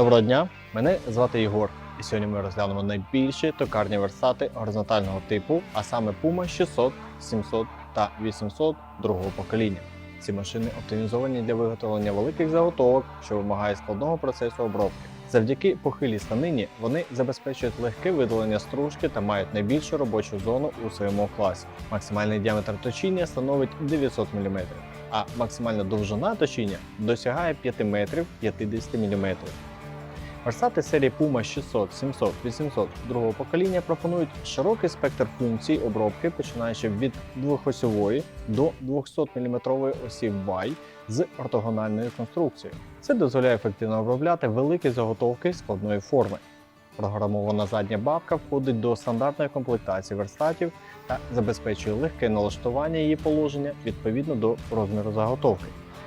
Доброго дня, мене звати Єгор. І сьогодні ми розглянемо найбільші токарні версати горизонтального типу, а саме Puma 600, 700 та 800 другого покоління. Ці машини оптимізовані для виготовлення великих заготовок, що вимагає складного процесу обробки. Завдяки похилій станині вони забезпечують легке видалення стружки та мають найбільшу робочу зону у своєму класі. Максимальний діаметр точіння становить 900 мм, а максимальна довжина точіння досягає 5 метрів 50 мм. Версати серії Puma 600, 700, 800 другого покоління пропонують широкий спектр функцій обробки, починаючи від двохосьової до 200 мм осі Y з ортогональною конструкцією. Це дозволяє ефективно обробляти великі заготовки складної форми. Програмована задня бабка входить до стандартної комплектації верстатів та забезпечує легке налаштування її положення відповідно до розміру заготовки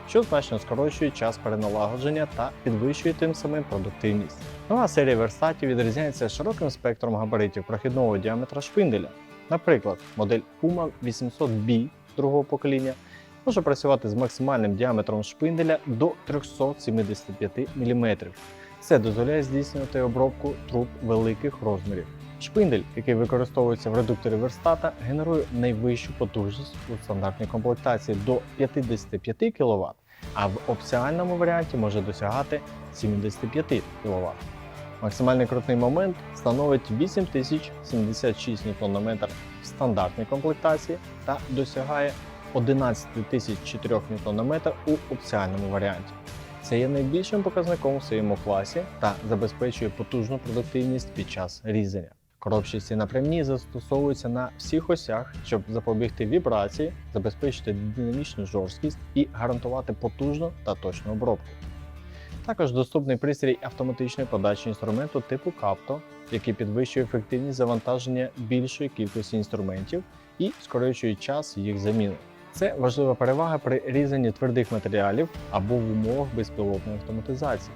що значно скорочує час переналагодження та підвищує тим самим продуктивність. Нова серія верстатів відрізняється широким спектром габаритів прохідного діаметра шпинделя. Наприклад, модель Puma 800B другого покоління може працювати з максимальним діаметром шпинделя до 375 мм. Це дозволяє здійснювати обробку труб великих розмірів. Шпиндель, який використовується в редукторі верстата, генерує найвищу потужність у стандартній комплектації до 55 кВт, а в опціальному варіанті може досягати 75 кВт. Максимальний крутний момент становить 8076 Нм в стандартній комплектації та досягає 11004 Нм у опціальному варіанті. Це є найбільшим показником у своєму класі та забезпечує потужну продуктивність під час різання. Коробчасті напрямні застосовуються на всіх осях, щоб запобігти вібрації, забезпечити динамічну жорсткість і гарантувати потужну та точну обробку. Також доступний пристрій автоматичної подачі інструменту типу Capto, який підвищує ефективність завантаження більшої кількості інструментів і скорочує час їх заміни. Це важлива перевага при різанні твердих матеріалів або в умовах безпілотної автоматизації.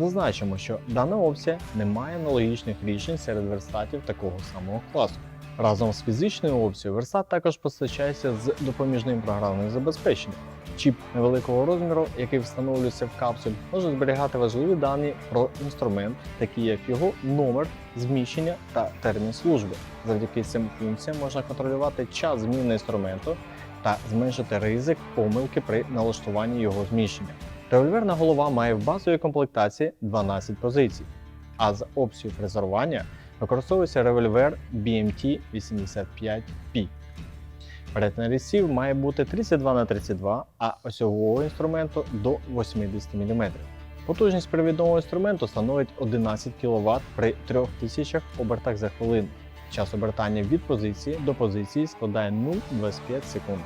Зазначимо, що дана опція не має аналогічних рішень серед верстатів такого самого класу. Разом з фізичною опцією верстат також постачається з допоміжним програмним забезпеченням. Чіп невеликого розміру, який встановлюється в капсуль, може зберігати важливі дані про інструмент, такі як його номер, зміщення та термін служби. Завдяки цим функціям можна контролювати час зміни інструменту та зменшити ризик помилки при налаштуванні його зміщення. Револьверна голова має в базовій комплектації 12 позицій, а з опцією фрезерування використовується револьвер BMT 85P. Перетин різців має бути 32 на 32, а осьового інструменту до 80 мм. Потужність привідного інструменту становить 11 кВт при 3000 обертах за хвилину. Час обертання від позиції до позиції складає 0,25 секунди.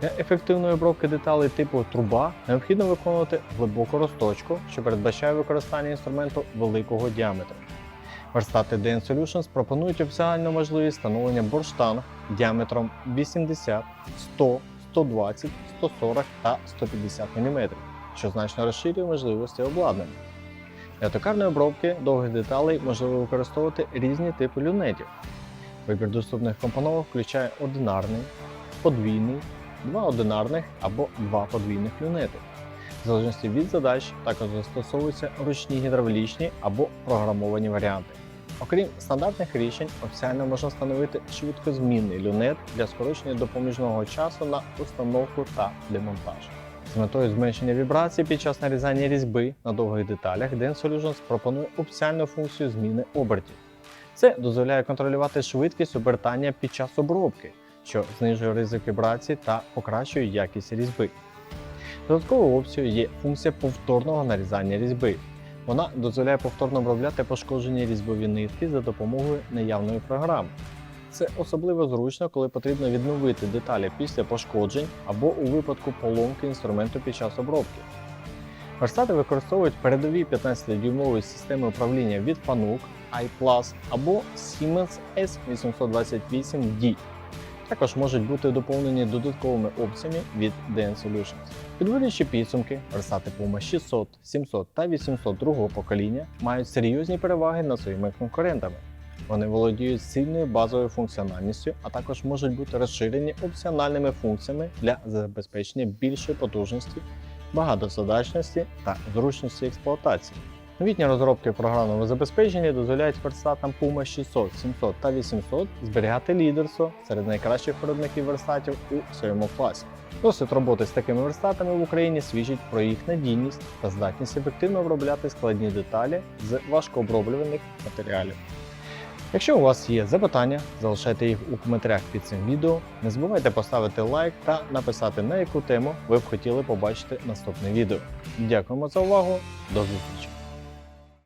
Для ефективної обробки деталей типу труба необхідно виконувати глибоку розточку, що передбачає використання інструменту великого діаметру. Верстати DN Solutions пропонують опціональну можливість встановлення борштанг діаметром 80, 100, 120, 140 та 150 мм, що значно розширює можливості обладнання. Для токарної обробки довгих деталей можливо використовувати різні типи люнетів. Вибір доступних компоновок включає одинарний, подвійний, два одинарних або два подвійних люнети. В залежності від задач також застосовуються ручні гідравлічні або програмовані варіанти. Окрім стандартних рішень, опціально можна встановити швидкозмінний люнет для скорочення допоміжного часу на установку та демонтаж. З метою зменшення вібрацій під час нарізання різьби на довгих деталях Dance Solutions пропонує опціальну функцію зміни обертів. Це дозволяє контролювати швидкість обертання під час обробки, що знижує ризик вібрацій та покращує якість різьби. Додатковою опцією є функція повторного нарізання різьби. Вона дозволяє повторно обробляти пошкоджені різьбові нитки за допомогою наявної програми. Це особливо зручно, коли потрібно відновити деталі після пошкоджень або у випадку поломки інструменту під час обробки. Верстати використовують передові 15-дюймові системи управління від Fanuc iPlus або Siemens S828D. Також можуть бути доповнені додатковими опціями від DN Solutions. Підводячи підсумки, версати Puma 600, 700 та 800 другого покоління мають серйозні переваги над своїми конкурентами. Вони володіють сильною базовою функціональністю, а також можуть бути розширені опціональними функціями для забезпечення більшої потужності, багатозадачності та зручності експлуатації. Новітні розробки програмного забезпечення дозволяють верстатам Puma 600, 700 та 800 зберігати лідерство серед найкращих виробників верстатів у своєму класі. Досвід роботи з такими верстатами в Україні свідчить про їх надійність та здатність ефективно обробляти складні деталі з важкооброблюваних матеріалів. Якщо у вас є запитання, залишайте їх у коментарях під цим відео. Не забувайте поставити лайк та написати на яку тему ви б хотіли побачити наступне відео. Дякуємо за увагу, до зустрічі!